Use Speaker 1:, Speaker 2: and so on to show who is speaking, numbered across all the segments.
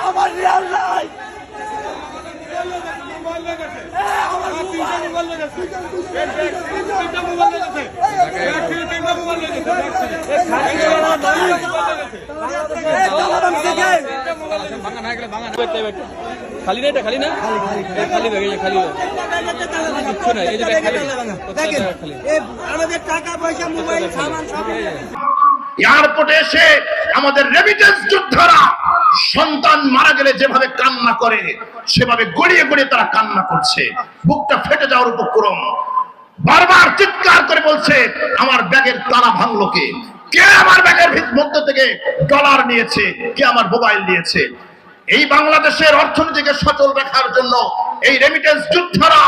Speaker 1: আমার রিয়াল নাই
Speaker 2: না না খালি না? এটা খালি না খালি ভেঙে খালি কিচ্ছু এই যে খালি।
Speaker 1: আমাদের টাকা পয়সা মোবাইল সামান সব
Speaker 3: এয়ারপোর্টে এসে আমাদের রেমিটেন্স যোদ্ধারা সন্তান মারা গেলে যেভাবে কান্না করে, সেভাবে গড়িয়ে গড়িয়ে তারা কান্না করছে। বুকটা ফেটে যাওয়ার উপক্রম। বারবার চিৎকার করে বলছে, আমার ব্যাগের তালা ভাঙলো কে? কে আমার ব্যাগের মধ্য থেকে ডলার নিয়েছে, কে আমার মোবাইল নিয়েছে। এই বাংলাদেশের অর্থনীতিকে সচল রাখার জন্য এই রেমিটেন্স যোদ্ধারা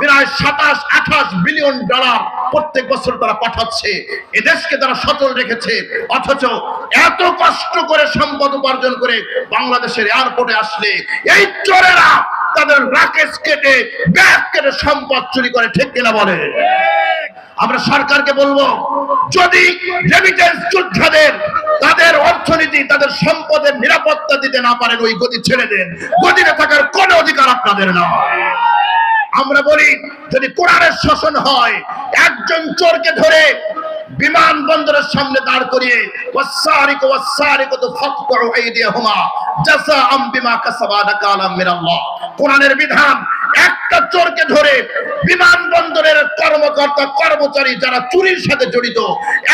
Speaker 3: প্রায় সাতাশ, আঠাশ বিলিয়ন ডলার প্রত্যেক বছর তারা পাঠাচ্ছে। এদেশকে তারা সচল রেখেছে। অথচ এত কষ্ট করে সম্পদ উপার্জন করে বাংলাদেশের এয়ারপোর্টে আসলে এই চোরেরা তাদের রাকেশ কেটে, ব্যাগ কেটে সম্পদ চুরি করে, ঠিক কিনা বলে? আমরা সরকারকে বলব, যদি রেমিটেন্স যোদ্ধাদের তাদের অর্থনীতি, তাদের সম্পদের নিরাপত্তা দিতে না পারেন, ওই গতি ছেড়ে দেন। গদিতে থাকার কোনো অধিকার আপনাদের নয়। আমরা বলি, যদি কোরআনের শাসন হয়, একজন চোরকে ধরে বিমানবন্দরের সামনে দাঁড় করিয়ে ওয়াসারিক ওয়াসারিক তো ফাকতু আইদিয়াহুমা, জাযাআম বিমা কাসাবা নাকালাম মিনাল্লাহ। কোরআনের বিধান একটা চোরকে ধরে বিমানবন্দরের কর্মকর্তা, কর্মচারী যারা চুরির সাথে জড়িত,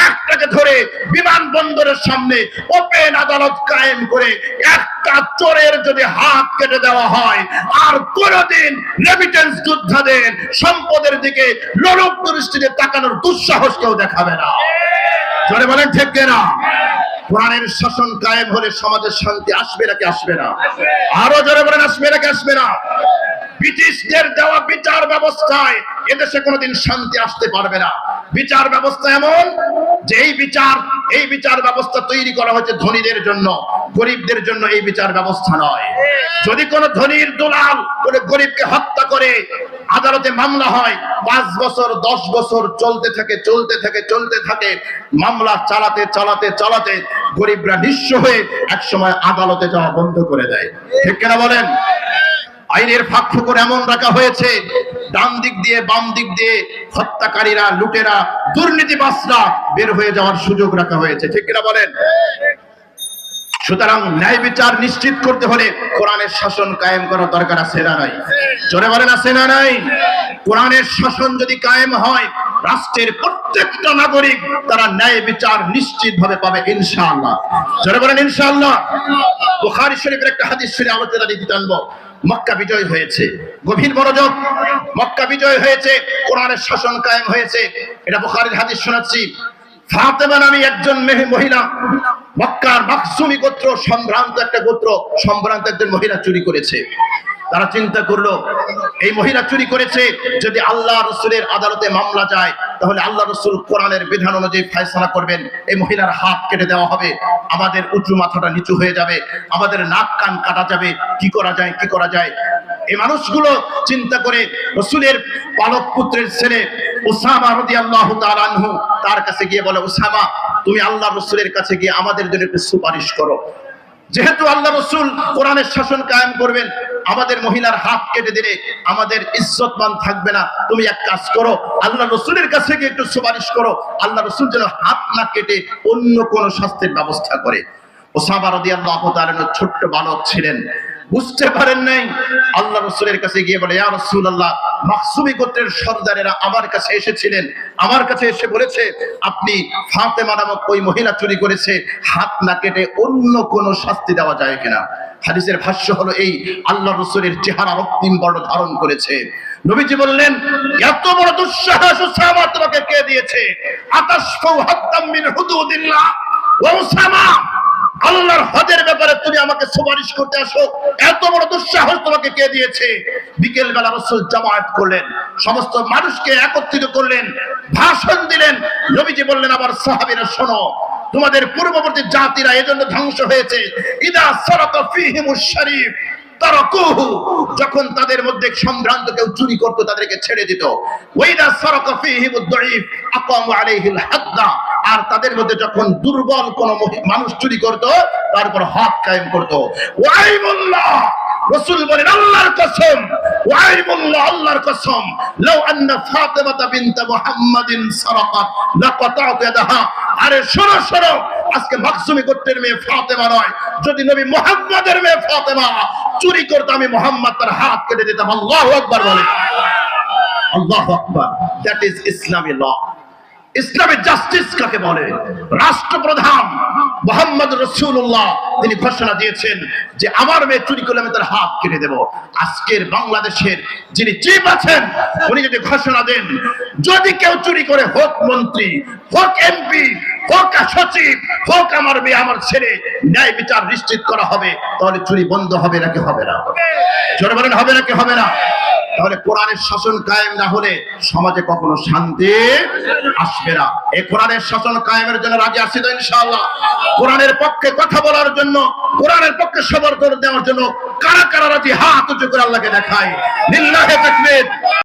Speaker 3: একটাকে ধরে বিমানবন্দরের সামনে ওপেন আদালত কায়েম করে একটা চোরের যদি হাত কেটে দেওয়া হয়, আর কোনদিন রেমিটেন্স যোদ্ধাদের সম্পদের দিকে লোলক দৃষ্টিতে তাকানোর দুঃসাহস কেউ দেখাবে না। জোরে বলেন না কোরআনের শাসন কায়েম হলে সমাজের শান্তি আসবে নাকি আসবে না? আরও জোরে বলেন আসবে নাকি আসবে না? ব্রিটিশদের দেওয়া বিচার ব্যবস্থায় এদেশে কোনোদিন শান্তি আসতে পারবে না। বিচার ব্যবস্থা এমন যে এই বিচার এই বিচার ব্যবস্থা তৈরি করা হয়েছে ধনীদের জন্য গরিবদের জন্য এই বিচার ব্যবস্থা নয়। যদি কোনো ধনীর দুলাল করে গরিবকে হত্যা করে আদালতে মামলা হয়। পাঁচ বছর, দশ বছর চলতে থাকে চলতে থাকে চলতে থাকে। মামলা চালাতে চালাতে চালাতে গরিবরা নিঃস্ব হয়ে একসময় আদালতে যাওয়া বন্ধ করে দেয়। ঠিক কিনা বলেন? আইনের ফাঁক ফোকর এমন রাখা হয়েছে, ডান দিক দিয়ে, বাম দিক দিয়ে হত্যাকারীরা, লুটেরা দুর্নীতিবাসরা বের হয়ে যাওয়ার সুযোগ রাখা হয়েছে। ঠিক কিনা বলেন? সুতরাং ন্যায় বিচার নিশ্চিত করতে হলে কোরআনের শাসন কায়েম করা দরকার আছে না নাই? জোরে আছে না নাই? কোরআনের শাসন যদি কায়েম হয়, রাষ্ট্রের প্রত্যেকটা নাগরিক তারা ন্যায় বিচার নিশ্চিত ভাবে পাবে ইনশাআল্লাহ। জোরে বলেন ইনশাআল্লাহ। বুখারী শরীফের একটা হাদিস শুনে আলোচনা দিতে টানবো মক্কা বিজয় হয়েছে। গভীর মনোযোগ। মক্কা বিজয় হয়েছে। কোরআনের শাসন কায়েম হয়েছে। এটা বুখারীর হাদিস শোনাচ্ছি। ফাতেমা নামে একজন মেহে মহিলা মক্কার মাকসুমি গোত্র সম্ভ্রান্ত একটা গোত্র, সম্ভ্রান্ত একজন মহিলা চুরি করেছে। তারা চিন্তা করল, এই মহিলা চুরি করেছে, যদি আল্লাহ রসুলের আদালতে মামলা যায়, তাহলে আল্লাহ রসুল কোরআনের বিধান অনুযায়ী ফয়সালা করবেন। এই মহিলার হাত কেটে দেওয়া হবে, আমাদের উঁচু মাথাটা নিচু হয়ে যাবে, আমাদের নাক কান কাটা যাবে, কি করা যায়, কি করা যায়? এই মানুষগুলো চিন্তা করে রসুলের পালক পুত্রের ছেলে ওসামা রদি আল্লাহ তার কাছে গিয়ে বলে ওসামা তুমি আল্লাহ রসুলের কাছে গিয়ে আমাদের জন্য একটু সুপারিশ করো। যেহেতু আল্লাহ রসুল কোরআনের শাসন কায়েম করবেন, আমাদের মহিলার হাত কেটে দিলে আমাদের ইজ্জতমান থাকবে না। তুমি এক কাজ করো, আল্লাহ রসুলের কাছে গিয়ে একটু সুপারিশ করো, আল্লাহ রসুল যেন হাত না কেটে অন্য কোনো শাস্তির ব্যবস্থা করে। ওসামা রদি আল্লাহ ছোট্ট বালক ছিলেন। বুঝতে পারেন নাই? আল্লাহ রসুলের কাছে গিয়ে বলে রসুল আল্লাহ মাকসুমি গোত্রের সর্দারেরা আমার কাছে এসেছিলেন। আমার কাছে এসে বলেছে, আপনি ফাতেমা নামক ওই মহিলা চুরি করেছে, হাত না কেটে অন্য কোন শাস্তি দেওয়া যায় কিনা? হাদিসের ভাষ্য হলো এই, আল্লাহ রসুলের চেহারা রক্তিম বর্ণ ধারণ করেছে। নবীজি বললেন, এত বড় দুঃসাহস ওসামা তোমাকে কে দিয়েছে? মিন হুদুদিল্লাহ ওসামা। আল্লাহর হজের ব্যাপারে তুমি আমাকে সুপারিশ করতে আসো। এত বড় দুঃসাহস তোমাকে কে দিয়েছে? বিকেল বেলা রসুল জামায়াত করলেন, সমস্ত মানুষকে একত্রিত করলেন, ভাষণ দিলেন। নবীজি বললেন আবার সাহাবীরা, শোনো, তোমাদের পূর্ববর্তী জাতিরা এজন্য ধ্বংস হয়েছে। ইদা সরাকা ফিহিমুশ শরীফ যখন তাদের মধ্যে সম্ভ্রান্ত কেউ চুরি করত, তাদেরকে ছেড়ে দিত। ওয়াইদা সারাকা ফিহিমুদ দাঈফ, আকামু আলাইহিল হাদ্দা। আর তাদের মধ্যে যখন দুর্বল কোন মানুষ চুরি করত তার উপর হাত কায়েম করতো। রসুল বলেন, আল্লাহর কসম আল্লাহর কসম। লাউ আন্না বিনত মুহাম্মাদিন ইয়াদাহা আরে শোনো শোনো, আজকে মাকসুমি গোত্রের মেয়ে ফাতেমা নয়। যদি নবী মুহাম্মাদের মেয়ে ফাতেমা চুরি করতো, আমি মুহাম্মদ তার হাত কেটে দিতাম। আল্লাহু আকবার বলে আল্লাহু আকবার। That is Islami law Islami justice কাকে বলে? রাষ্ট্রপ্রধান মোহাম্মদ রসুল্লাহ তিনি ঘোষণা দিয়েছেন যে আমার মেয়ে চুরি করলে আমি তার হাত কেটে দেব। আজকের বাংলাদেশের যিনি চিফ আছেন, উনি যদি ঘোষণা দেন, যদি কেউ চুরি করে, হোক মন্ত্রী, হোক এমপি, হোক সচিব, হোক আমার মেয়ে, আমার ছেলে, ন্যায় বিচার নিশ্চিত করা হবে, তাহলে চুরি বন্ধ হবে নাকি হবে না? জোরে বলেন, হবে নাকি হবে না? তাহলে কোরআনের শাসন কায়েম না হলে সমাজে কখনো শান্তি আসবে না। এ কোরআনের শাসন কায়েমের জন্য রাজি আসি তো ইনশাআল্লাহ। কোরআনের পক্ষে কথা বলার জন্য, কোরআনের পক্ষে সবর করে দেওয়ার জন্য কারা কারা রাজি? হাত উঁচু করে আল্লাহকে দেখায়। নিল্লাহে তাকবীর।